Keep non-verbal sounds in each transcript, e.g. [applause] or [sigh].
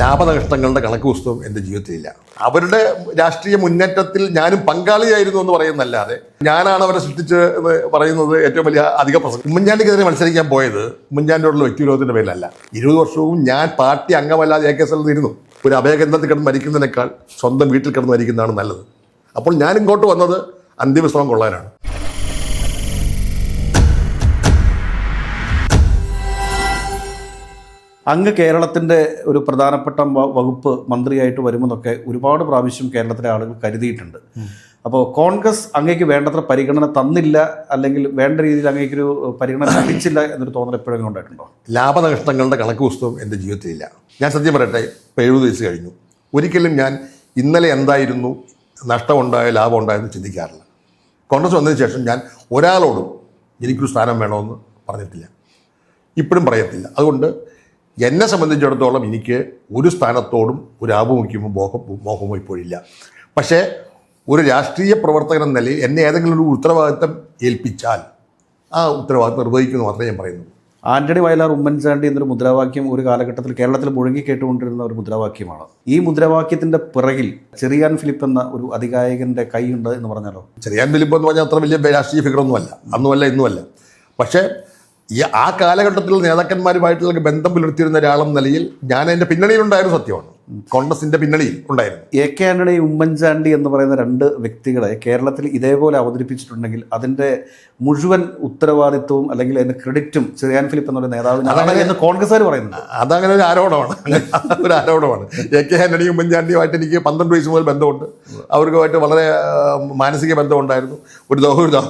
ലാഭനഷ്ടങ്ങളുടെ കണക്ക് പുസ്തകം എന്റെ ജീവിതത്തിലില്ല. അവരുടെ രാഷ്ട്രീയ മുന്നേറ്റത്തിൽ ഞാനും പങ്കാളിയായിരുന്നു എന്ന് പറയുന്നല്ലാതെ ഞാനാണ് അവരെ സൃഷ്ടിച്ച് എന്ന് പറയുന്നത് ഏറ്റവും വലിയ അധിക പ്രശ്നം ഉമ്മൻചാണ്ടിക്കെതിരെ മത്സരിക്കാൻ പോയത് ഉമ്മൻചാണ്ടിയോടുള്ള വ്യക്തിവിരോധത്തിന്റെ പേരിലല്ല. ഇരുപത് വർഷവും ഞാൻ പാർട്ടി അംഗമല്ലാതെ എ കെ എസ് ഇരുന്നു ഒരു അഭയകേന്ദ്രത്തിൽ കിടന്ന് മരിക്കുന്നതിനേക്കാൾ സ്വന്തം വീട്ടിൽ കിടന്ന് മരിക്കുന്നതാണ് നല്ലത്. അപ്പോൾ ഞാൻ ഇങ്ങോട്ട് വന്നത് അന്ത്യവിശ്രമം കൊള്ളാനാണ്. അങ്ങ് കേരളത്തിന്റെ ഒരു പ്രധാനപ്പെട്ട വകുപ്പ് മന്ത്രിയായിട്ട് വരുമെന്നൊക്കെ ഒരുപാട് പ്രാവശ്യം കേരളത്തിലെ ആളുകൾ കരുതിയിട്ടുണ്ട്. അപ്പോൾ കോൺഗ്രസ് അങ്ങേക്ക് വേണ്ടത്ര പരിഗണന തന്നില്ല അല്ലെങ്കിൽ വേണ്ട രീതിയിൽ അങ്ങേക്കൊരു പരിഗണന ലഭിച്ചില്ല എന്നൊരു തോന്നൽ എപ്പോഴെങ്കിലും ഉണ്ടായിട്ടുണ്ടോ? ലാഭനഷ്ടങ്ങളുടെ കണക്ക് പുസ്തകം എന്റെ ജീവിതത്തിലില്ല. ഞാൻ സത്യം പറയട്ടെ ഇപ്പോൾ എഴുപത് വയസ്സ് കഴിഞ്ഞു. ഒരിക്കലും ഞാൻ ഇന്നലെ എന്തായിരുന്നു നഷ്ടമുണ്ടായോ ലാഭം ഉണ്ടായോ എന്ന് ചിന്തിക്കാറില്ല. കോൺഗ്രസ് വന്നതിന് ശേഷം ഞാൻ ഒരാളോടും എനിക്കൊരു സ്ഥാനം വേണമെന്ന് പറഞ്ഞിട്ടില്ല. ഇപ്പോഴും പറയത്തില്ല. അതുകൊണ്ട് എന്നെ സംബന്ധിച്ചിടത്തോളം എനിക്ക് ഒരു സ്ഥാനത്തോടും ഒരു ആഭിമുഖ്യമോ മോഹ മോഹമോ ഇപ്പോഴില്ല. പക്ഷേ ഒരു രാഷ്ട്രീയ പ്രവർത്തകൻ എന്ന നിലയിൽ എന്നെ ഏതെങ്കിലും ഒരു ഉത്തരവാദിത്തം ഏൽപ്പിച്ചാൽ ആ ഉത്തരവാദിത്തം നിർവഹിക്കുന്നു മാത്രമേ ഞാൻ പറയുന്നു ആന്റണി വയലാർ ഉമ്മൻചാണ്ടി എന്നൊരു മുദ്രാവാക്യം ഒരു കാലഘട്ടത്തിൽ കേരളത്തിൽ മുഴങ്ങി കേട്ടുകൊണ്ടിരുന്ന ഒരു മുദ്രാവാക്യമാണ്. ഈ മുദ്രാവാക്യത്തിന്റെ പിറകിൽ ചെറിയാൻ ഫിലിപ്പ് എന്ന ഒരു അധികായകന്റെ കൈയുണ്ട് എന്ന് പറഞ്ഞാലോ? ചെറിയാൻ ഫിലിപ്പ് എന്ന് പറഞ്ഞാൽ അത്ര വലിയ രാഷ്ട്രീയ ഫിഗറൊന്നുമല്ല അന്നുമല്ല ഇന്നുമല്ല. പക്ഷേ ഈ ആ കാലഘട്ടത്തിൽ നേതാക്കന്മാരുമായിട്ടുള്ള ബന്ധം പുലർത്തിയിരുന്ന ഒരാളെന്ന നിലയിൽ ഞാൻ എന്റെ പിന്നണിയിലുണ്ടായിരുന്നു സത്യമാണ്. കോൺഗ്രസിന്റെ പിന്നണിയിൽ ഉണ്ടായിരുന്നു. എ കെ ആന്റണി ഉമ്മൻചാണ്ടി എന്ന് പറയുന്ന രണ്ട് വ്യക്തികളെ കേരളത്തിൽ ഇതേപോലെ അവതരിപ്പിച്ചിട്ടുണ്ടെങ്കിൽ അതിന്റെ മുഴുവൻ ഉത്തരവാദിത്വവും അല്ലെങ്കിൽ അതിന്റെ ക്രെഡിറ്റും ചെറിയാൻ ഫിലിപ്പ് എന്നൊരു നേതാവ് എന്ന് കോൺഗ്രസ്സുകാർ പറയുന്നുണ്ട്. അതങ്ങനെ ഒരു ആരോപണമാണ്. ഒരു ആരോപണമാണ്. എ കെ ആന്റണി ഉമ്മൻചാണ്ടിയുമായിട്ട് എനിക്ക് പന്ത്രണ്ട് വയസ്സ് മുതൽ ബന്ധമുണ്ട്. അവർക്കുമായിട്ട് വളരെ മാനസിക ബന്ധമുണ്ടായിരുന്നു. ഒരു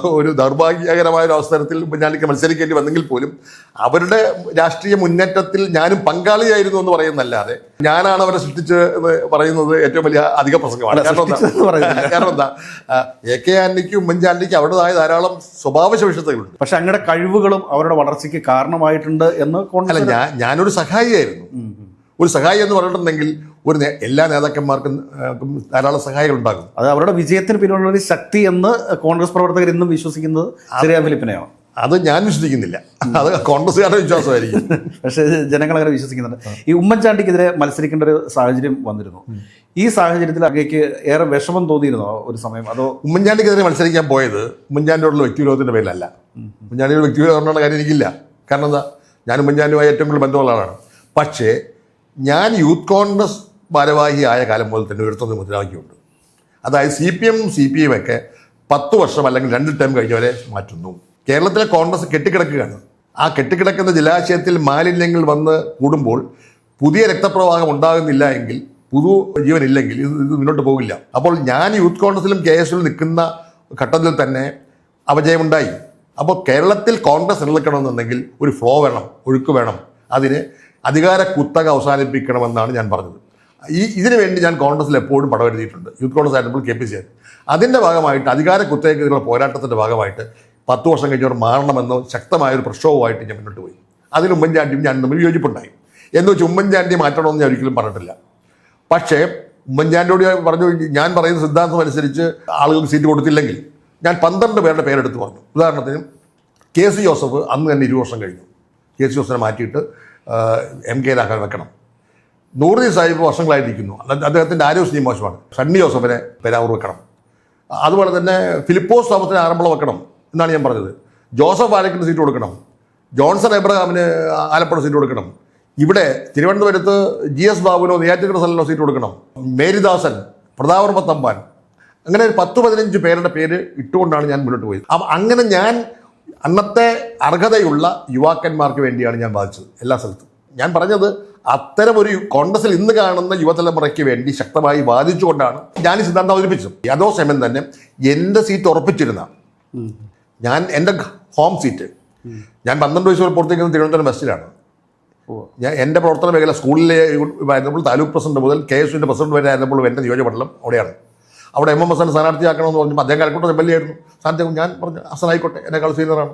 ഒരു ദൗർഭാഗ്യകരമായ ഒരു അവസരത്തിൽ ഉമ്മൻചാണ്ടിക്ക് മത്സരിക്കേണ്ടി വന്നെങ്കിൽ പോലും അവരുടെ രാഷ്ട്രീയ മുന്നേറ്റത്തിൽ ഞാനും പങ്കാളിയായിരുന്നു എന്ന് പറയുന്നല്ലാതെ ഞാനാണ് അവരെ സൃഷ്ടിച്ച് എന്ന് പറയുന്നത് ഏറ്റവും വലിയ അധിക പ്രസംഗമാണ്. കാരണം എന്താ? [laughs] കാരണം എന്താ? എ കെ ആന്റണിക്കും ഉമ്മൻചാണ്ടിക്കും അവരുടേതായ ധാരാളം സ്വഭാവ സവിശേഷതകളുണ്ട് പക്ഷെ അങ്ങയുടെ കഴിവുകളും അവരുടെ വളർച്ചയ്ക്ക് കാരണമായിട്ടുണ്ട് എന്ന് അല്ല ഞാൻ ഞാനൊരു സഹായിയായിരുന്നു. ഒരു സഹായി എന്ന് പറഞ്ഞിട്ടുണ്ടെങ്കിൽ ഒരു എല്ലാ നേതാക്കന്മാർക്കും ധാരാളം സഹായികൾ ഉണ്ടാകും. അത് അവരുടെ വിജയത്തിന് പിന്നിലുള്ള ഒരു ശക്തി എന്ന് കോൺഗ്രസ് പ്രവർത്തകർ ഇന്നും വിശ്വസിക്കുന്നത് ചെറിയ ഫിലിപ്പിനെയാണ് അത് ഞാൻ വിശ്വസിക്കുന്നില്ല. അത് കോൺഗ്രസ്സുകാരുടെ വിശ്വാസമായിരിക്കും. പക്ഷേ ജനങ്ങൾ അങ്ങനെ വിശ്വസിക്കുന്നുണ്ട്. ഈ ഉമ്മൻചാണ്ടിക്കെതിരെ മത്സരിക്കേണ്ട ഒരു സാഹചര്യം വന്നിരുന്നു. ഈ സാഹചര്യത്തിൽ അങ്ങേക്ക് ഏറെ വിഷമം തോന്നിയിരുന്നോ ഒരു സമയം? അതോ ഉമ്മൻചാണ്ടിക്കെതിരെ മത്സരിക്കാൻ പോയത് ഉമ്മൻചാണ്ടിയോടുള്ള വ്യക്തിവിരോധത്തിന്റെ പേരിലല്ല. ഉമ്മൻചാണ്ടിയുടെ വ്യക്തിവിരോധമുള്ള കാര്യം എനിക്കില്ല. കാരണം എന്താ? ഞാൻ ഉമ്മൻചാണ്ടിയുമായി ഏറ്റവും കൂടുതൽ ബന്ധമുള്ള ആളാണ് പക്ഷേ ഞാൻ യൂത്ത് കോൺഗ്രസ് ആയ കാലം മുതൽ തന്നെ ഉയർത്തുന്ന മുദ്രാവാക്യമുണ്ട്. അതായത് C P M C P M ഒക്കെ പത്ത് വർഷം അല്ലെങ്കിൽ രണ്ട് ടൈം കഴിഞ്ഞവരെ മാറ്റുന്നു. കേരളത്തിലെ കോൺഗ്രസ് കെട്ടിക്കിടക്കുകയാണ്. ആ കെട്ടിക്കിടക്കുന്ന ജലാശയത്തിൽ മാലിന്യങ്ങൾ വന്ന് കൂടുമ്പോൾ പുതിയ രക്തപ്രവാഹം ഉണ്ടാകുന്നില്ല എങ്കിൽ പുതു ജീവനില്ലെങ്കിൽ ഇത് ഇത് മുന്നോട്ട് പോകില്ല. അപ്പോൾ ഞാൻ യൂത്ത് കോൺഗ്രസിലും കെ എസ് നിൽക്കുന്ന ഘട്ടത്തിൽ തന്നെ അപജയമുണ്ടായി അപ്പോൾ കേരളത്തിൽ കോൺഗ്രസ് നിലനിൽക്കണമെന്നുണ്ടെങ്കിൽ ഒരു ഫ്ലോ വേണം ഒഴുക്ക് വേണം. അതിന് അധികാര കുത്തക അവസാനിപ്പിക്കണമെന്നാണ് ഞാൻ പറഞ്ഞത്. ഈ ഇതിനു വേണ്ടി ഞാൻ കോൺഗ്രസിൽ എപ്പോഴും പടവരുത്തിയിട്ടുണ്ട് യൂത്ത് കോൺഗ്രസ് ആയിരുന്നപ്പോൾ കെ പി സി ആയിരുന്നു. അതിന്റെ ഭാഗമായിട്ട് അധികാര കുത്തകയ്ക്കെതിരെയുള്ള പോരാട്ടത്തിന്റെ ഭാഗമായിട്ട് പത്ത് വർഷം കഴിഞ്ഞവർ മാറണമെന്ന് ശക്തമായൊരു പ്രക്ഷോഭമായിട്ട് ഞാൻ മുന്നോട്ട് പോയി. അതിൽ ഉമ്മൻചാണ്ടിയും ഞാൻ തമ്മിൽ യോജിപ്പുണ്ടായി എന്ന് വെച്ച് ഉമ്മൻചാണ്ടിയെ മാറ്റണമെന്ന് ഞാൻ ഒരിക്കലും പറഞ്ഞിട്ടില്ല. പക്ഷേ ഉമ്മൻചാണ്ടിയോട് പറഞ്ഞു ഞാൻ പറയുന്ന സിദ്ധാന്തം അനുസരിച്ച് ആളുകൾക്ക് സീറ്റ് കൊടുത്തില്ലെങ്കിൽ ഞാൻ പന്ത്രണ്ട് പേരുടെ പേരെടുത്ത് പറഞ്ഞു. ഉദാഹരണത്തിന് കെ സി ജോസഫ് അന്ന് തന്നെ ഇരു വർഷം കഴിഞ്ഞു. കെ സി ജോസഫിനെ മാറ്റിയിട്ട് എം കെ രാഘവൻ വെക്കണം. നൂറുദീൻ സാഹിബ് വർഷങ്ങളായിരിക്കുന്നു അദ്ദേഹത്തിന്റെ ആരോഗ്യ മോശമാണ്. സണ്ണി ജോസഫിനെ പെരാവൂർ വെക്കണം. അതുപോലെ തന്നെ ഫിലിപ്പോസ് തോമസിനെ ആറന്മുള വെക്കണം. എന്നാണ് ഞാൻ പറഞ്ഞത്. ജോസഫ് ആലക്കിന് സീറ്റ് കൊടുക്കണം. ജോൺസൺ എബ്രഹാമിന് ആലപ്പുഴ സീറ്റ് കൊടുക്കണം. ഇവിടെ തിരുവനന്തപുരത്ത് ജി എസ് ബാബുനോ നെയ്യാറ്റിക്കര സ്ഥലനോ സീറ്റ് കൊടുക്കണം. മേരിദാസൻ പ്രതാപർമ്മ തമ്പാൻ അങ്ങനെ ഒരു പത്ത് പതിനഞ്ച് പേരുടെ പേര് ഇട്ടുകൊണ്ടാണ് ഞാൻ മുന്നോട്ട് പോയത്. അപ്പം അങ്ങനെ ഞാൻ അന്നത്തെ അർഹതയുള്ള യുവാക്കന്മാർക്ക് വേണ്ടിയാണ് ഞാൻ വാദിച്ചത് എല്ലാ സ്ഥലത്തും. ഞാൻ പറഞ്ഞത് അത്തരം ഒരു കോൺഗ്രസിൽ ഇന്ന് കാണുന്ന യുവതലമുറയ്ക്ക് വേണ്ടി ശക്തമായി വാദിച്ചുകൊണ്ടാണ് ഞാൻ ഈ സിദ്ധാന്തം അവതരിപ്പിച്ചത്. അതേസമയം തന്നെ എന്റെ സീറ്റ് ഉറപ്പിച്ചിരുന്ന ഞാൻ എന്റെ ഹോം സീറ്റ് ഞാൻ പന്ത്രണ്ട് വയസ്സ് വരെ പുറത്തേക്കുന്നത് തിരുവനന്തപുരം ബസ്സിലാണ് ഞാൻ എന്റെ പ്രവർത്തന മേഖല സ്കൂളിലെ ആയിരുന്നപ്പോൾ താലൂക്ക് പ്രസിഡന്റ് മുതൽ കെ എസ് യുവിന്റെ പ്രസിഡന്റ് വരെ ആയിരുന്നപ്പോൾ എന്റെ നിയോജകമണ്ഡലം അവിടെയാണ്. അവിടെ എം. എം. എസ് സ്ഥാനാർത്ഥിയാക്കണമെന്ന് പറഞ്ഞപ്പോൾ അദ്ദേഹം കലക്കൂട്ടം എം എൽ എ ആയിരുന്നു സ്ഥാനാർത്ഥി ഞാൻ പറഞ്ഞു ഹസൻ ആയിക്കോട്ടെ എന്നെക്കാൾ സീനിയറാണ്.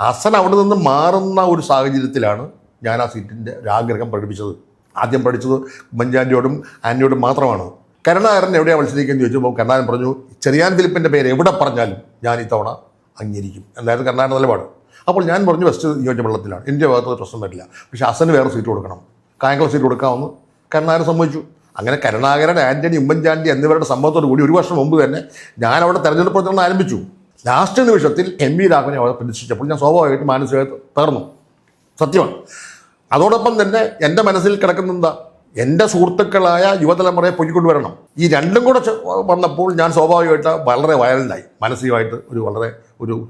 ഹസൻ അവിടെ നിന്ന് മാറുന്ന ഒരു സാഹചര്യത്തിലാണ് ഞാൻ ആ സീറ്റിന്റെ ആഗ്രഹം പ്രകടിപ്പിച്ചത്. ആദ്യം പഠിച്ചത് ഉമ്മൻചാണ്ടിയോടും ആന്റിയോടും മാത്രമാണ്. കരുണാകരൻ എവിടെയാണ് മത്സരിക്കുന്നത് ചോദിച്ചപ്പോൾ കരുണാകരൻ പറഞ്ഞു ചെറിയാൻ ഫിലിപ്പിന്റെ പേര് എവിടെ പറഞ്ഞാലും ഞാൻ ഇത്തവണ അംഗീകരിക്കും. എന്തായാലും കർണാടക നിലപാട് അപ്പോൾ ഞാൻ പറഞ്ഞു വെസ്റ്റ് നിയോജകമണ്ഡലത്തിലാണ് എന്റെ ഭാഗത്ത് പ്രശ്നം വരില്ല. പക്ഷേ അസന് വേറെ സീറ്റ് കൊടുക്കണം. കായംകുളം സീറ്റ് കൊടുക്കാമെന്ന് കരുണാകരൻ സമ്മതിച്ചു. അങ്ങനെ കരുണാകരൻ ആന്റണി ഉമ്മൻചാണ്ടി എന്നിവരുടെ സംഭവത്തോട് കൂടി ഒരു വർഷം മുമ്പ് തന്നെ ഞാൻ അവിടെ തെരഞ്ഞെടുപ്പ് പ്രചരണം ആരംഭിച്ചു. ലാസ്റ്റ് നിമിഷത്തിൽ എം വി രാഘവനെ അവിടെ പ്രതിഷ്ഠിച്ചപ്പോൾ ഞാൻ സ്വാഭാവികമായിട്ട് മാനസികമായിട്ട് തകർന്നു. സത്യമാണ്. അതോടൊപ്പം തന്നെ എന്റെ മനസ്സിൽ കിടക്കുന്ന എന്താ? എന്റെ സുഹൃത്തുക്കളായ യുവതലമുറയെ പൊയ്ക്കൊണ്ടുവരണം. ഈ രണ്ടും കൂടെ വന്നപ്പോൾ ഞാൻ സ്വാഭാവികമായിട്ട് വളരെ വയലന്റായി മാനസികമായിട്ട് ഒരു വളരെ ഒരു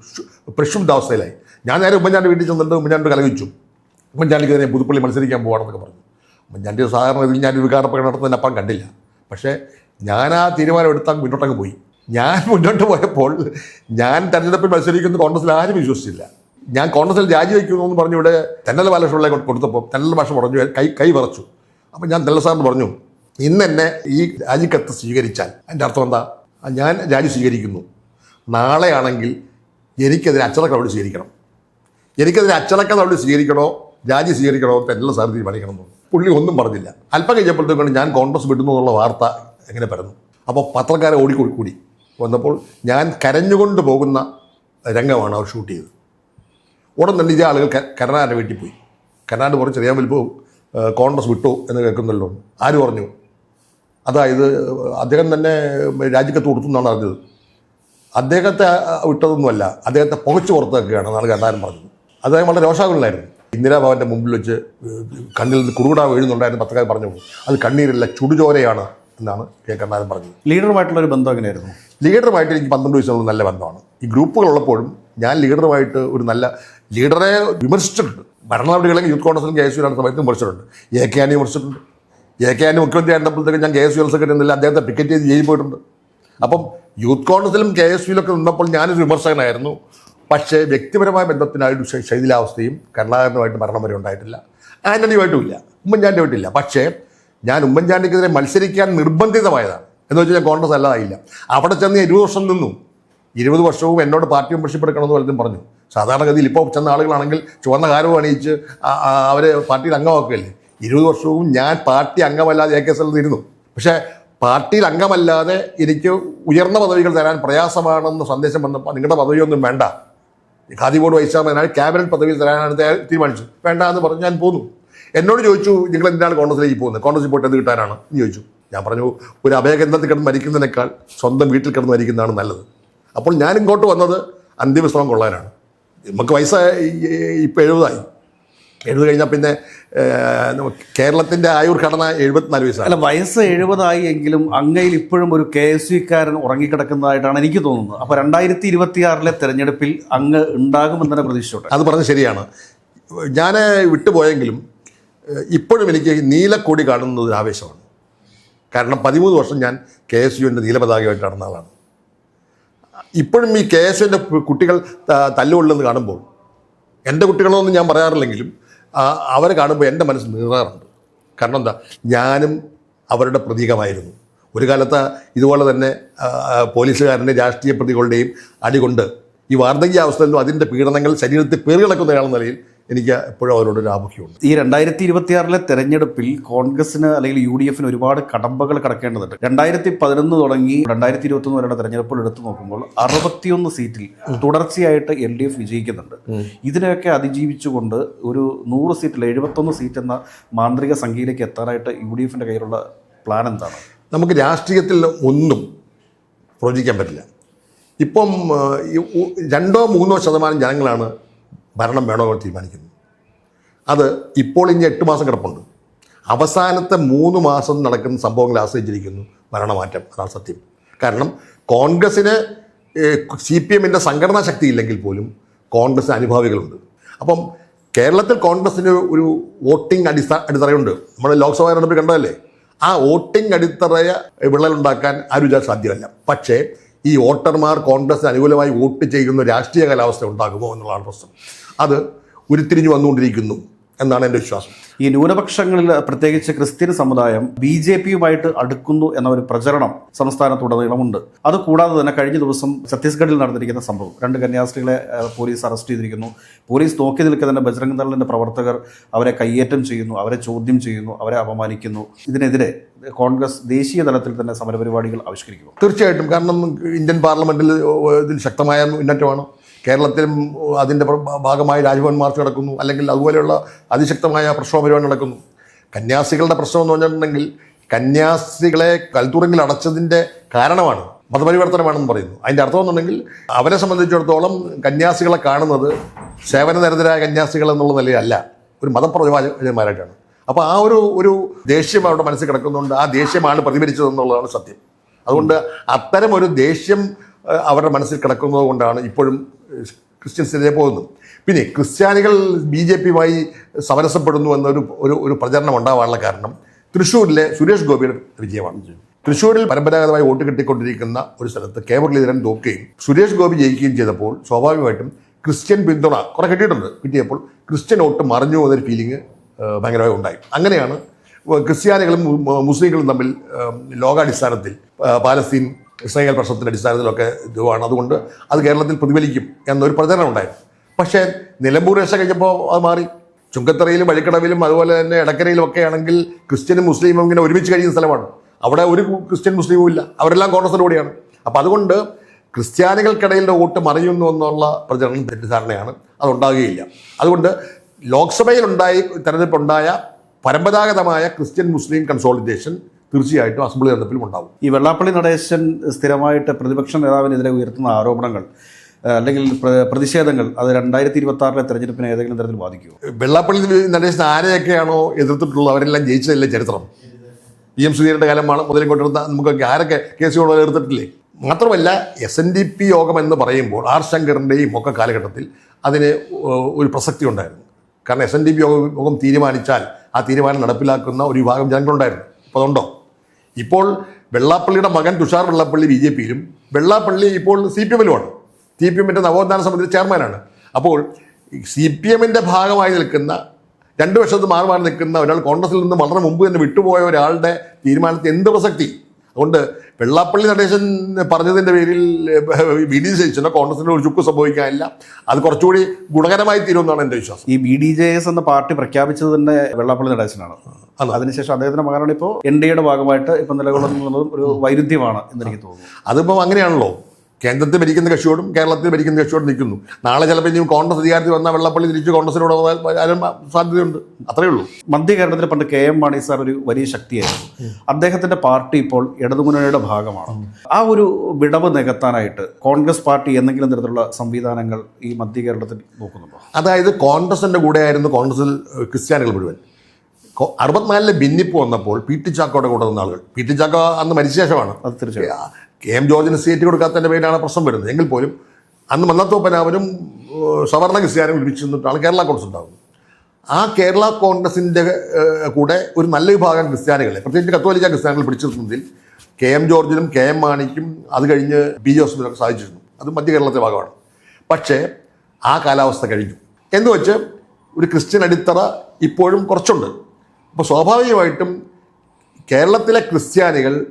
പ്രക്ഷുബ്ധാവസ്ഥയിലായി ഞാൻ നേരെ ഉമ്മൻചാണ്ടി വീട്ടിൽ ചെന്നിട്ട് ഉമ്മൻചാണ്ടി കലവിച്ചു ഉമ്മൻചാണ്ടിക്കെതിരെ പുതുപ്പള്ളി മത്സരിക്കാൻ പോകണമെന്നൊക്കെ പറഞ്ഞു. ഉമ്മൻചാണ്ടി സാധാരണ ഇതിൽ ഞാൻ വികാര പ്രകടനത്തിന് അപ്പം കണ്ടില്ല. പക്ഷേ ഞാൻ ആ തീരുമാനം എടുത്താൽ മുന്നോട്ടങ്ങ് പോയി. ഞാൻ [laughs] മുന്നോട്ട് പോയപ്പോൾ ഞാൻ തെരഞ്ഞെടുപ്പിൽ മത്സരിക്കുന്ന കോൺഗ്രസ്സിൽ ആരും വിശ്വസിച്ചില്ല. ഞാൻ കോൺഗ്രസ്സിൽ രാജിവെക്കുന്നു എന്ന് പറഞ്ഞു ഇവിടെ തെന്നല ബാലകൃഷ്ണപിള്ളയെ കൊണ്ട് കൊടുത്തപ്പോൾ തെന്നല ഭാഷ പറഞ്ഞു കൈ കൈ വിറച്ചു. അപ്പം ഞാൻ തെല്ല സാറിന് പറഞ്ഞു ഇന്ന് എന്നെ ഈ രാജിക്കത്ത് സ്വീകരിച്ചാൽ എന്റെ അർത്ഥം എന്താ? ഞാൻ രാജി സ്വീകരിക്കുന്നു. നാളെയാണെങ്കിൽ എനിക്കെതിരെ അച്ചടക്കം അവിടെ സ്വീകരിക്കണം. എനിക്കതിന് അച്ചടക്കം അവിടെ സ്വീകരിക്കണോ? രാജി സ്വീകരിക്കണോ? എല്ലാം സാർ തീരുമാനിക്കണം എന്ന്. പുള്ളി ഒന്നും പറഞ്ഞില്ല. അല്പം കഴിഞ്ഞപ്പോഴത്തേക്കാണ് ഞാൻ കോൺഗ്രസ് വിടുന്നു എന്നുള്ള വാർത്ത എങ്ങനെ പരന്നു? അപ്പോൾ പത്രക്കാരെ ഓടിക്കൂടി കൂടി. വന്നപ്പോൾ ഞാൻ കരഞ്ഞുകൊണ്ട് പോകുന്ന രംഗമാണ് അവർ ഷൂട്ട് ചെയ്തത്. ഉടൻ തന്നെ ഇതേ ആളുകൾ കരനാടിനെ വീട്ടിൽ പോയി. കരുണാകരൻ കുറച്ച് അറിയാൻ വലിപ്പവും കോൺഗ്രസ് വിട്ടു എന്ന് കേൾക്കുന്നല്ലോ. ആര് പറഞ്ഞു? അതായത് അദ്ദേഹം തന്നെ രാജിക്കത്ത് കൊടുത്തു എന്നാണ് അറിഞ്ഞത്. അദ്ദേഹത്തെ വിട്ടതൊന്നുമല്ല. അദ്ദേഹത്തെ പുകച്ചു പുറത്താക്കുകയാണ് എന്നാണ് കണ്ണാരൻ പറഞ്ഞത്. അദ്ദേഹം വളരെ രോഷാകുള്ളായിരുന്നു ഇന്ദിരാഭവന്റെ മുമ്പിൽ വെച്ച് കണ്ണിൽ നിന്ന് കുറുകുടാ വീഴുന്നുണ്ടായിരുന്നു പത്രക്കാർ പറഞ്ഞു അത് കണ്ണീരല്ല ചുടുചോരയാണ് എന്നാണ് കെ. കണ്ണാരൻ പറഞ്ഞത്. ലീഡറുമായിട്ടുള്ള ഒരു ബന്ധം എങ്ങനെയായിരുന്നു? ലീഡറുമായിട്ട് എനിക്ക് പന്ത്രണ്ട് വയസ്സുള്ള നല്ല ബന്ധമാണ്. ഈ ഗ്രൂപ്പുകൾ ഉള്ളപ്പോഴും ഞാൻ ലീഡറുമായിട്ട് ഒരു നല്ല ലീഡറെ വിമർശിച്ചിട്ടുണ്ട്. ഭരണ നടപടികളെങ്കിൽ യൂത്ത് കോൺഗ്രസിലും കെ. എസ്. യുവിലാണ് സമയത്ത് വിമർശിച്ചിട്ടുണ്ട്. എ. കെ. ആനി വിമർശിച്ചിട്ടുണ്ട്. എ. കെ. ആനി മുഖ്യമന്ത്രി ആയിരുന്നപ്പോഴത്തേക്ക് ഞാൻ K. S. U. L secretary എന്നില്ല. അദ്ദേഹത്തെ ടിക്കറ്റ് ചെയ്ത് ജയിലിൽ പോയിട്ടുണ്ട്. അപ്പം യൂത്ത് കോൺഗ്രസിലും കെ എസ് യുയിലൊക്കെ നിന്നപ്പോൾ ഞാനൊരു വിമർശകനായിരുന്നു. പക്ഷേ വ്യക്തിപരമായ ബന്ധത്തിനായിട്ട് ശ- ശൈഥിലാവസ്ഥയും കരുണാകരനുമായിട്ട് മരണം വരെ ഉണ്ടായിട്ടില്ല. ആന്റണിയുമായിട്ടും ഇല്ല ഉമ്മൻചാണ്ടിയുമായിട്ടില്ല പക്ഷേ ഞാൻ ഉമ്മൻചാണ്ടിക്കെതിരെ മത്സരിക്കാൻ നിർബന്ധിതമായതാണ്. എന്ന് വെച്ചാൽ ഞാൻ കോൺഗ്രസ് അല്ലാതായില്ല. അവിടെ ചെന്ന് ഇരുപത് വർഷം നിന്നു. ഇരുപത് വർഷവും എന്നോട് പാർട്ടി മെമ്പർഷിപ്പ് എടുക്കണമെന്ന് പലരും പറഞ്ഞു. സാധാരണഗതിയിൽ ഇപ്പോൾ ചെന്ന ആളുകളാണെങ്കിൽ ചുവന്ന കാരവും അണിയിച്ച് അവരെ പാർട്ടിയിൽ അംഗമാക്കുകയല്ലേ? ഇരുപത് വർഷവും ഞാൻ പാർട്ടി അംഗമല്ലാതെ എ കെ എസ് എൽ ഇരുന്നു പക്ഷേ പാർട്ടിയിൽ അംഗമല്ലാതെ എനിക്ക് ഉയർന്ന പദവികൾ തരാൻ പ്രയാസമാണെന്ന് സന്ദേശം വന്നപ്പോൾ നിങ്ങളുടെ പദവിയൊന്നും വേണ്ട. ഖാദി ബോർഡ് വൈസ് ക്യാബിനറ്റ് പദവിയിൽ തരാനാണ് തീരുമാനിച്ചു വേണ്ട എന്ന് പറഞ്ഞ് ഞാൻ പോന്നു. എന്നോട് ചോദിച്ചു നിങ്ങൾ എന്തിനാണ് കോൺഗ്രസിലേക്ക് പോകുന്നത്? കോൺഗ്രസിൽ പോയിട്ട് എന്ത് കിട്ടാനാണ്? എന്ന് ചോദിച്ചു. ഞാൻ പറഞ്ഞു ഒരു അഭയകേന്ദ്രത്തിൽ കിടന്ന് മരിക്കുന്നതിനേക്കാൾ സ്വന്തം വീട്ടിൽ കിടന്ന് മരിക്കുന്നതാണ് നല്ലത്. അപ്പോൾ ഞാൻ ഇങ്ങോട്ട് വന്നത് അന്ത്യവിശ്രമം കൊള്ളാനാണ്. നമുക്ക് വയസ്സായി ഇപ്പോൾ എഴുപതായി. എഴുപത് കഴിഞ്ഞാൽ പിന്നെ കേരളത്തിന്റെ കേരളത്തിന്റെ ആയുർ ഘടന എഴുപത്തിനാല് വയസ്സാണ് അല്ല വയസ്സ് എഴുപതായി എങ്കിലും അങ്ങയിൽ ഇപ്പോഴും ഒരു കെ എസ് യുക്കാരൻ ഉറങ്ങിക്കിടക്കുന്നതായിട്ടാണ് എനിക്ക് തോന്നുന്നത്. അപ്പോൾ രണ്ടായിരത്തി ഇരുപത്തിയാറിലെ തെരഞ്ഞെടുപ്പിൽ അങ്ങ് ഉണ്ടാകുമെന്ന് തന്നെ പ്രതീക്ഷിച്ചോട്ടെ? അത് പറഞ്ഞത് ശരിയാണ്. ഞാൻ വിട്ടുപോയെങ്കിലും ഇപ്പോഴും എനിക്ക് നീലക്കൊടി കാണുന്നത് ഒരു ആവേശമാണ്. കാരണം പതിമൂന്ന് വർഷം ഞാൻ കെ എസ് യുവിന്റെ നീലപതാകയായിട്ട് നടന്ന ആളാണ്. ഇപ്പോഴും ഈ കെ എസ് യുവിന്റെ കുട്ടികൾ തല്ലുകൊള്ളുന്നത് കാണുമ്പോൾ എന്റെ കുട്ടികളൊന്നും ഞാൻ പറയാറില്ലെങ്കിലും അവരെ കാണുമ്പോൾ എന്റെ മനസ്സ് നീറാറുണ്ട് കാരണം എന്താ? ഞാനും അവരുടെ പ്രതീകമായിരുന്നു. ഒരു കാലത്ത് ഇതുപോലെ തന്നെ പോലീസുകാരന്റെ രാഷ്ട്രീയ പ്രതികളുടെയും അടികൊണ്ട് ഈ വാർദ്ധക്യാവസ്ഥയിലും അതിന്റെ പീഡനങ്ങൾ ശരീരത്തിൽ പേറി ഒരാളെന്ന നിലയിൽ എനിക്ക് എപ്പോഴും അവരോടൊരു ആമുഖ്യമുണ്ട് ഈ രണ്ടായിരത്തി ഇരുപത്തിയാറിലെ തെരഞ്ഞെടുപ്പിൽ കോൺഗ്രസിന് അല്ലെങ്കിൽ യു ഡി എഫിന് ഒരുപാട് കടമ്പകൾ കടക്കേണ്ടതുണ്ട്. രണ്ടായിരത്തി പതിനൊന്ന് തുടങ്ങി രണ്ടായിരത്തി ഇരുപത്തൊന്ന് വരെയുള്ള തെരഞ്ഞെടുപ്പുകൾ എടുത്തു നോക്കുമ്പോൾ അറുപത്തിയൊന്ന് സീറ്റിൽ തുടർച്ചയായിട്ട് എൽ ഡി എഫ് വിജയിക്കുന്നുണ്ട്. ഇതിനെയൊക്കെ അതിജീവിച്ചുകൊണ്ട് ഒരു നൂറ് സീറ്റിൽ എഴുപത്തൊന്ന് സീറ്റ് എന്ന മാന്ത്രിക സംഖ്യയിലേക്ക് എത്താനായിട്ട് യു ഡി എഫിന്റെ കയ്യിലുള്ള പ്ലാൻ എന്താണ്? നമുക്ക് രാഷ്ട്രീയത്തിൽ ഒന്നും പ്രവചിക്കാൻ പറ്റില്ല. ഇപ്പം രണ്ടോ മൂന്നോ ശതമാനം ജനങ്ങളാണ് ഭരണം വേണോ തീരുമാനിക്കുന്നത്. അത് ഇപ്പോൾ ഇനി എട്ട് മാസം കിടപ്പുണ്ട്. അവസാനത്തെ മൂന്ന് മാസം നടക്കുന്ന സംഭവങ്ങൾ ആശ്രയിച്ചിരിക്കുന്നു ഭരണമാറ്റം. അതാണ് സത്യം. കാരണം കോൺഗ്രസ്സിന് സി പി എമ്മിന്റെ സംഘടനാ ശക്തി ഇല്ലെങ്കിൽ പോലും കോൺഗ്രസ് അനുഭാവികളുണ്ട്. അപ്പം കേരളത്തിൽ കോൺഗ്രസ്സിന് ഒരു വോട്ടിംഗ് അടിസ്ഥാന അടിത്തറയുണ്ട്. നമ്മൾ ലോക്സഭാ തെരഞ്ഞെടുപ്പ് കണ്ടതല്ലേ? ആ വോട്ടിംഗ് അടിത്തറയ വിള്ളലുണ്ടാക്കാൻ ആരും സാധ്യമല്ല. പക്ഷേ ഈ വോട്ടർമാർ കോൺഗ്രസിന് അനുകൂലമായി വോട്ട് ചെയ്യുന്ന രാഷ്ട്രീയ കാലാവസ്ഥ ഉണ്ടാകുമോ എന്നുള്ളതാണ് പ്രശ്നം. അത് ഉരുത്തിരിഞ്ഞു വന്നുകൊണ്ടിരിക്കുന്നു. എന്നാണ് എന്റെ വിശ്വാസം. ഈ ന്യൂനപക്ഷങ്ങളിൽ പ്രത്യേകിച്ച് ക്രിസ്ത്യൻ സമുദായം ബി ജെ പിയുമായിട്ട് അടുക്കുന്നു എന്ന ഒരു പ്രചരണം സംസ്ഥാനത്തുടനീളമുണ്ട്. അത് കൂടാതെ തന്നെ കഴിഞ്ഞ ദിവസം ഛത്തീസ്ഗഡിൽ നടന്നിരിക്കുന്ന സംഭവം. രണ്ട് കന്യാസ്ത്രീകളെ പോലീസ് അറസ്റ്റ് ചെയ്തിരിക്കുന്നു. പോലീസ് നോക്കി നിൽക്കെ തന്നെ ബജറംഗ് ദളിന്റെ പ്രവർത്തകർ അവരെ കയ്യേറ്റം ചെയ്യുന്നു അവരെ ചോദ്യം ചെയ്യുന്നു അവരെ അപമാനിക്കുന്നു. ഇതിനെതിരെ കോൺഗ്രസ് ദേശീയ തലത്തിൽ തന്നെ സമരപരിപാടികൾ ആവിഷ്കരിക്കുന്നു. തീർച്ചയായിട്ടും. കാരണം ഇന്ത്യൻ പാർലമെന്റിൽ ഇതിൽ ശക്തമായ മുന്നേറ്റമാണ്. കേരളത്തിലും അതിന്റെ ഭാഗമായി രാജ്ഭവൻ മാർച്ച് നടക്കുന്നു. അല്ലെങ്കിൽ അതുപോലെയുള്ള അതിശക്തമായ പ്രശ്നം പരിപാടി നടക്കുന്നു. കന്യാസികളുടെ പ്രശ്നം എന്ന് പറഞ്ഞിട്ടുണ്ടെങ്കിൽ കന്യാസികളെ കൽത്തുറങ്ങിൽ അടച്ചതിന്റെ കാരണമാണ് മതപരിവർത്തനമാണെന്ന് പറയുന്നു. അതിന്റെ അർത്ഥം എന്നുണ്ടെങ്കിൽ അവരെ സംബന്ധിച്ചിടത്തോളം കന്യാസികളെ കാണുന്നത് സേവനനിരതരായ കന്യാസികൾ എന്നുള്ള നിലയല്ല. ഒരു മതപ്രവാചകന്മാരായിട്ടാണ് അപ്പോൾ ആ ഒരു ഒരു ദേഷ്യം അവരുടെ മനസ്സിൽ കിടക്കുന്നുണ്ട്. ആ ദേഷ്യമാണ് പ്രതിഫലിച്ചതെന്നുള്ളതാണ് സത്യം. അതുകൊണ്ട് അത്തരം ഒരു ദേഷ്യം അവരുടെ മനസ്സിൽ കിടക്കുന്നത് കൊണ്ടാണ് ഇപ്പോഴും ക്രിസ്ത്യൻസിനെ പോകുന്നത്. പിന്നെ ക്രിസ്ത്യാനികൾ ബി ജെ പിയുമായി സമരസപ്പെടുന്നു എന്നൊരു ഒരു ഒരു പ്രചരണം ഉണ്ടാവാനുള്ള കാരണം തൃശ്ശൂരിലെ സുരേഷ് ഗോപിയുടെ വിജയമാണ്. തൃശ്ശൂരിൽ പരമ്പരാഗതമായി വോട്ട് കിട്ടിക്കൊണ്ടിരിക്കുന്ന ഒരു സ്ഥലത്ത് കെ മുരളീധരൻ തോക്കുകയും സുരേഷ് ഗോപി ജയിക്കുകയും ചെയ്തപ്പോൾ സ്വാഭാവികമായിട്ടും ക്രിസ്ത്യൻ പിന്തുണ കുറെ കിട്ടിയിട്ടുണ്ട്. കിട്ടിയപ്പോൾ ക്രിസ്ത്യൻ വോട്ട് മറിഞ്ഞു എന്നൊരു ഫീലിംഗ് ഭയങ്കരമായി ഉണ്ടായി. അങ്ങനെയാണ് ക്രിസ്ത്യാനികളും മുസ്ലിങ്ങളും തമ്മിൽ ലോകാടിസ്ഥാനത്തിൽ പാലസ്തീൻ ഇസ്രായേൽ പ്രശ്നത്തിന്റെ അടിസ്ഥാനത്തിലൊക്കെ ഇതുമാണ് അതുകൊണ്ട് അത് കേരളത്തിൽ പ്രതിഫലിക്കും എന്നൊരു പ്രചരണം ഉണ്ടായിരുന്നു. പക്ഷേ നിലമ്പൂർ രക്ഷ കഴിഞ്ഞപ്പോൾ അത് മാറി. ചുങ്കത്തറയിലും വഴിക്കടവിലും അതുപോലെ തന്നെ ഇടക്കരയിലും ഒക്കെ ആണെങ്കിൽ ക്രിസ്ത്യനും മുസ്ലിമും ഇങ്ങനെ ഒരുമിച്ച് കഴിയുന്ന സ്ഥലമാണ്. അവിടെ ഒരു ക്രിസ്ത്യൻ മുസ്ലിമും ഇല്ല. അവരെല്ലാം കോൺഗ്രസിന്റെ കൂടെയാണ്. അപ്പോൾ അതുകൊണ്ട് ക്രിസ്ത്യാനികൾക്കിടയിലെ വോട്ട് മറിയുന്നു എന്നുള്ള പ്രചരണം തെറ്റിദ്ധാരണയാണ് അതുണ്ടാകുകയില്ല. അതുകൊണ്ട് ലോക്സഭയിലുണ്ടായി തെരഞ്ഞെടുപ്പുണ്ടായ പരമ്പരാഗതമായ ക്രിസ്ത്യൻ മുസ്ലിം കൺസോളിഡേഷൻ തീർച്ചയായിട്ടും അസംബ്ലി തെരഞ്ഞെടുപ്പിലും ഉണ്ടാവും. ഈ വെള്ളാപ്പള്ളി നടേശൻ സ്ഥിരമായിട്ട് പ്രതിപക്ഷ നേതാവിനെതിരെ ഉയർത്തുന്ന ആരോപണങ്ങൾ അല്ലെങ്കിൽ പ്രതിഷേധങ്ങൾ അത് രണ്ടായിരത്തി ഇരുപത്തി ആറിലെ തെരഞ്ഞെടുപ്പിനെ ഏതെങ്കിലും തരത്തിൽ ബാധിക്കുമോ വെള്ളാപ്പള്ളി നടേശൻ ആരെയൊക്കെയാണോ എതിർത്തിട്ടുള്ളത്? അവരെല്ലാം ജയിച്ചതല്ലേ ചരിത്രം? പി എം സുധീരന്റെ കാലമാണ് മുതലേ കൊണ്ടിരുന്ന നമുക്കൊക്കെ ആരൊക്കെ കേസുകളോ എതിർത്തിട്ടില്ലേ മാത്രമല്ല എസ് എൻ ഡി പി യോഗം എന്ന് പറയുമ്പോൾ ആർ ശങ്കറിന്റെയും ഒക്കെ കാലഘട്ടത്തിൽ അതിന് ഒരു പ്രസക്തി ഉണ്ടായിരുന്നു. കാരണം എസ് എൻ ഡി പി യോഗം തീരുമാനിച്ചാൽ ആ തീരുമാനം നടപ്പിലാക്കുന്ന ഒരു വിഭാഗം ജനങ്ങളുണ്ടായിരുന്നു. അപ്പോൾ അതുണ്ടോ? ഇപ്പോൾ വെള്ളാപ്പള്ളിയുടെ മകൻ തുഷാർ വെള്ളാപ്പള്ളി ബി ജെ പിയിലും വെള്ളാപ്പള്ളി ഇപ്പോൾ സി പി എമ്മിലുമാണ്. സി പി എമ്മിന്റെ നവോത്ഥാന സമിതി ചെയർമാനാണ്. അപ്പോൾ സി പി എമ്മിന്റെ ഭാഗമായി നിൽക്കുന്ന രണ്ട് വർഷത്ത് മാറി മാറി നിൽക്കുന്ന ഒരാൾ കോൺഗ്രസിൽ നിന്ന് വളരെ മുമ്പ് തന്നെ വിട്ടുപോയ ഒരാളുടെ തീരുമാനത്തിൽ എന്ത് പ്രസക്തി അതുകൊണ്ട് വെള്ളാപ്പള്ളി നടേശൻ പറഞ്ഞതിന്റെ പേരിൽ ബി ഡി സഹിച്ചോ കോൺഗ്രസിന് ഒരു ചുക്ക് സംഭവിക്കാനില്ല. അത് കുറച്ചുകൂടി ഗുണകരമായി തീരുമെന്നാണ് എന്റെ വിശ്വാസം. ഈ ബി ഡി ജെ എസ് എന്ന പാർട്ടി പ്രഖ്യാപിച്ചത് തന്നെ വെള്ളാപ്പള്ളി നടേശനാണ്. അതെ. അതിനുശേഷം അദ്ദേഹത്തിന്റെ മകനാണ് ഇപ്പോൾ എൻ ഡി എയുടെ ഭാഗമായിട്ട് ഇപ്പം നിലകൊള്ളുന്നതും ഒരു വൈരുദ്ധ്യമാണ് എന്നെനിക്ക് തോന്നുന്നു. അതിപ്പം അങ്ങനെയാണല്ലോ. കേന്ദ്രത്തിൽ ഭരിക്കുന്ന കക്ഷിയോടും കേരളത്തിൽ ഭരിക്കുന്ന കക്ഷിയോടും നിൽക്കുന്നു. നാളെ ചിലപ്പോൾ ഇനിയും കോൺഗ്രസ് അധികാരത്തിൽ വന്നാൽ വെള്ളപ്പള്ളി തിരിച്ച് കോൺഗ്രസിനോട് വരാൻ സാധ്യതയുണ്ട്. അത്രയേ ഉള്ളൂ. മധ്യ കേരളത്തിൽ പണ്ട് കെ എം മാണി സാർ ഒരു വലിയ ശക്തിയായിരുന്നു. അദ്ദേഹത്തിന്റെ പാർട്ടി ഇപ്പോൾ ഇടതുമുന്നണിയുടെ ഭാഗമാണ്. ആ ഒരു വിടവ് നികത്താനായിട്ട് കോൺഗ്രസ് പാർട്ടി എന്തെങ്കിലും തരത്തിലുള്ള സംവിധാനങ്ങൾ ഈ മധ്യ കേരളത്തിൽ നോക്കുന്നുണ്ടോ? അതായത് കോൺഗ്രസിന്റെ കൂടെയായിരുന്നു കോൺഗ്രസിൽ ക്രിസ്ത്യാനികൾ മുഴുവൻ. അറുപത്തിനാലിലെ ഭിന്നിപ്പ് വന്നപ്പോൾ പി ടി ചാക്കോയുടെ കൂടെ നിന്ന ആളുകൾ. പി ടി ചാക്കോ അന്ന് മരിച്ച ശേഷമാണ്. അത് തീർച്ചയായും. കെ എം ജോർജിന് സീറ്റ് കൊടുക്കാത്തതിന്റെ പേരിലാണ് പ്രശ്നം വരുന്നത്. എങ്കിൽ പോലും അന്ന് മന്നത്തോപ്പനാവനും സവർണ ക്രിസ്ത്യാനും ഒരുമിച്ച് നിന്നിട്ടാണ് കേരള കോൺഗ്രസ് ഉണ്ടാകുന്നത് ആ കേരള കോൺഗ്രസിന്റെ കൂടെ ഒരു നല്ല വിഭാഗം ക്രിസ്ത്യാനികളെ പ്രത്യേകിച്ച് കത്തോലിക്ക ക്രിസ്ത്യാനികൾ പിടിച്ചു നിർത്തുന്നതിൽ കെ എം ജോർജിനും കെ എം മാണിക്കും അത് കഴിഞ്ഞ് ബി ജോസഫിനൊക്കെ സാധിച്ചിരുന്നു. അത് മധ്യ കേരളത്തിലെ ഭാഗമാണ്. പക്ഷേ ആ കാലാവസ്ഥ കഴിഞ്ഞു. എന്ന് വെച്ച് ഒരു ക്രിസ്ത്യൻ അടിത്തറ ഇപ്പോഴും കുറച്ചുണ്ട്. അപ്പോൾ സ്വാഭാവികമായിട്ടും കേരളത്തിലെ ക്രിസ്ത്യാനികൾ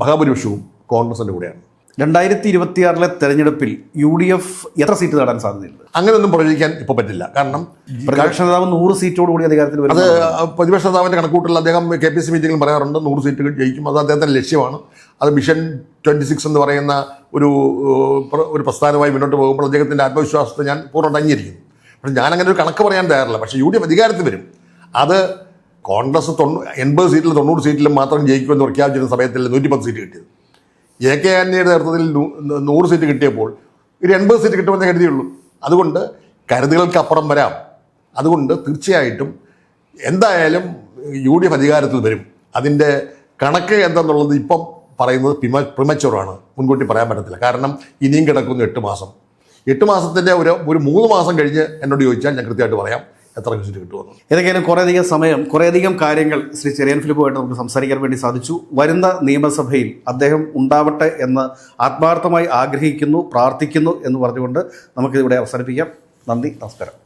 മഹാഭൂരിപക്ഷവും കോൺഗ്രസിന്റെ കൂടെയാണ്. രണ്ടായിരത്തി ഇരുപത്തിയാറിലെ തെരഞ്ഞെടുപ്പിൽ യു ഡി എഫ് എത്ര സീറ്റ് നേടാൻ സാധ്യതയുണ്ട്? അങ്ങനെയൊന്നും പ്രവചിക്കാൻ ഇപ്പോൾ പറ്റില്ല. കാരണം പ്രതിപക്ഷ നേതാവ് നൂറ് സീറ്റോട് കൂടി അധികാരത്തിൽ അത് വരും പ്രതിപക്ഷ നേതാവിന്റെ കണക്കൂട്ടിൽ അദ്ദേഹം കെ പി സി മീറ്റിംഗിൽ പറയാറുണ്ട് നൂറ് സീറ്റുകൾ ജയിക്കും. അത് അദ്ദേഹത്തിന്റെ ലക്ഷ്യമാണ്. അത് മിഷൻ ട്വന്റി സിക്സ് എന്ന് പറയുന്ന ഒരു ഒരു പ്രസ്ഥാനമായി മുന്നോട്ട് പോകുമ്പോൾ അദ്ദേഹത്തിന്റെ ആത്മവിശ്വാസത്തെ ഞാൻ പൂർണമായിട്ട് അംഗീകരിക്കുന്നു. പക്ഷേ ഞാനങ്ങനെ ഒരു കണക്ക് പറയാൻ തയ്യാറില്ല. പക്ഷേ യു ഡി എഫ് അധികാരത്തിൽ വരും. അത് കോൺഗ്രസ് തൊണ്ണൂ എൺപത് സീറ്റിൽ തൊണ്ണൂറ് സീറ്റിലും മാത്രം ജയിക്കുമെന്ന് പ്രഖ്യാപിച്ചിരുന്ന സമയത്തിൽ നൂറ്റിപ്പത്ത് സീറ്റ് കിട്ടിയത്. എ കെ ആന്റണിയുടെ നേതൃത്വത്തിൽ നൂറ് സീറ്റ് കിട്ടിയപ്പോൾ ഒരു എൺപത് സീറ്റ് കിട്ടുമെന്നേ കരുതിയുള്ളൂ. അതുകൊണ്ട് കരുതുകൾക്കപ്പുറം വരാം. അതുകൊണ്ട് തീർച്ചയായിട്ടും എന്തായാലും യു ഡി എഫ് അധികാരത്തിൽ വരും. അതിന്റെ കണക്ക് എന്തെന്നുള്ളത് ഇപ്പം പറയുന്നത് പിമ പ്രിമച്ചുറാണ്. മുൻകൂട്ടി പറയാൻ പറ്റത്തില്ല. കാരണം ഇനിയും കിടക്കുന്നു എട്ട് മാസം. എട്ട് മാസത്തിന്റെ ഒരു ഒരു മൂന്ന് മാസം കഴിഞ്ഞ് എന്നോട് ചോദിച്ചാൽ ഞാൻ കൃത്യമായിട്ട് പറയാം. എത്ര സീറ്റ് കിട്ടുമെന്ന്. ഏതൊക്കെയാലും കുറേയധികം സമയം കുറേയധികം കാര്യങ്ങൾ ശ്രീ ചെറിയൻ ഫിലിപ്പുമായിട്ട് നമുക്ക് സംസാരിക്കാൻ വേണ്ടി സാധിച്ചു. വരുന്ന നിയമസഭയിൽ അദ്ദേഹം ഉണ്ടാവട്ടെ എന്ന് ആത്മാർത്ഥമായി ആഗ്രഹിക്കുന്നു പ്രാർത്ഥിക്കുന്നു എന്ന് പറഞ്ഞുകൊണ്ട് നമുക്കിതിവിടെ അവസാനിപ്പിക്കാം. നന്ദി നമസ്കാരം.